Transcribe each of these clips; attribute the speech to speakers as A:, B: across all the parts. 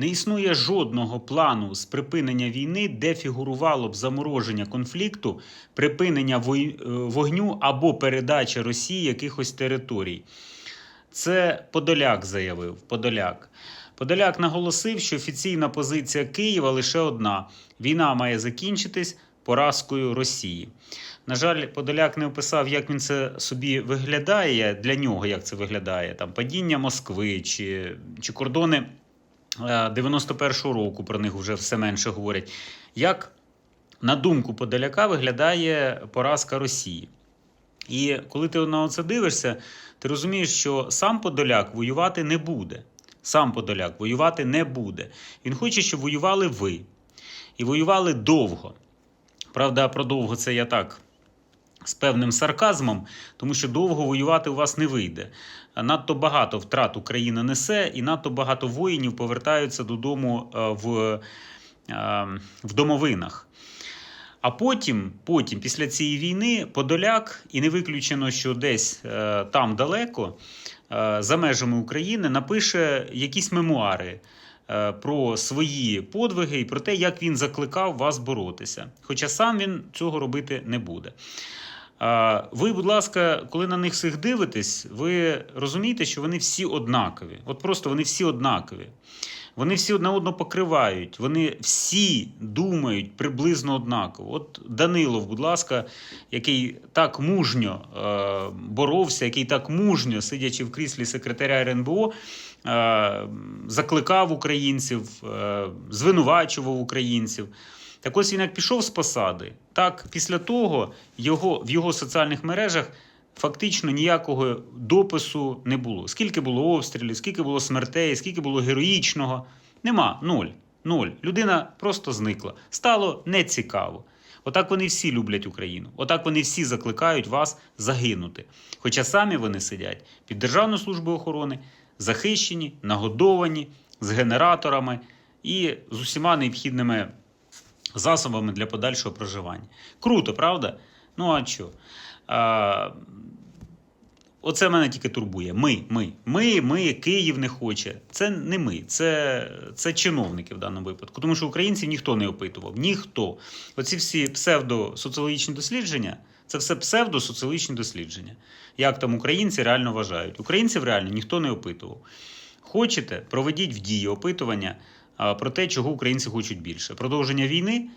A: Не існує жодного плану з припинення війни, де фігурувало б замороження конфлікту, припинення е, вогню або передача Росії якихось територій. Це Подоляк заявив. Подоляк. Подоляк наголосив, що офіційна позиція Києва лише одна: війна має закінчитись поразкою Росії. На жаль, Подоляк не описав, як він це собі виглядає для нього, як це виглядає там падіння Москви чи, чи кордони 91-го року. Про них вже все менше говорять. Як на думку Подоляка виглядає поразка Росії? І коли ти на це дивишся, ти розумієш, що сам Подоляк воювати не буде. Сам Подоляк воювати не буде. Він хоче, щоб воювали ви. І воювали довго. Правда, про довго це я так з певним сарказмом, тому що довго воювати у вас не вийде. Надто багато втрат Україна несе, і надто багато воїнів повертаються додому е, в, е, в домовинах. А потім, потім, після цієї війни, Подоляк, і не виключено, що десь е, там далеко, за межами України, напише якісь мемуари про свої подвиги і про те, як він закликав вас боротися. Хоча сам він цього робити не буде. Ви, будь ласка, коли на них всіх дивитесь, ви розумієте, що вони всі однакові. От просто вони всі однакові. Вони всі одне одного покривають, вони всі думають приблизно однаково. От Данилов, будь ласка, який так мужньо е, боровся, який так мужньо, сидячи в кріслі секретаря РНБО, е, закликав українців, е, звинувачував українців. Так ось він як пішов з посади, так після того його, в його соціальних мережах фактично ніякого допису не було. Скільки було обстрілів, скільки було смертей, скільки було героїчного. Нема, нуль. Нуль. Людина просто зникла. Стало нецікаво. Отак вони всі люблять Україну. Отак вони всі закликають вас загинути. Хоча самі вони сидять під Державною службою охорони, захищені, нагодовані, з генераторами і з усіма необхідними засобами для подальшого проживання. Круто, правда? Ну а що? А, оце мене тільки турбує. Ми, ми, ми, ми, Київ не хоче. Це не ми, це, це чиновники в даному випадку. Тому що українців ніхто не опитував. Ніхто. Оці всі псевдосоціологічні дослідження. Це все псевдосоціологічні дослідження. Як там українці реально вважають? Українців реально ніхто не опитував. Хочете, проведіть в дії опитування про те, чого українці хочуть більше: продовження війни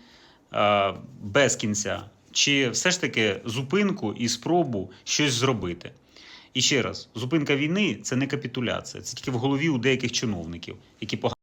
A: без кінця, чи все ж таки зупинку і спробу щось зробити. І ще раз, зупинка війни це не капітуляція, це тільки в голові у деяких чиновників, які погано.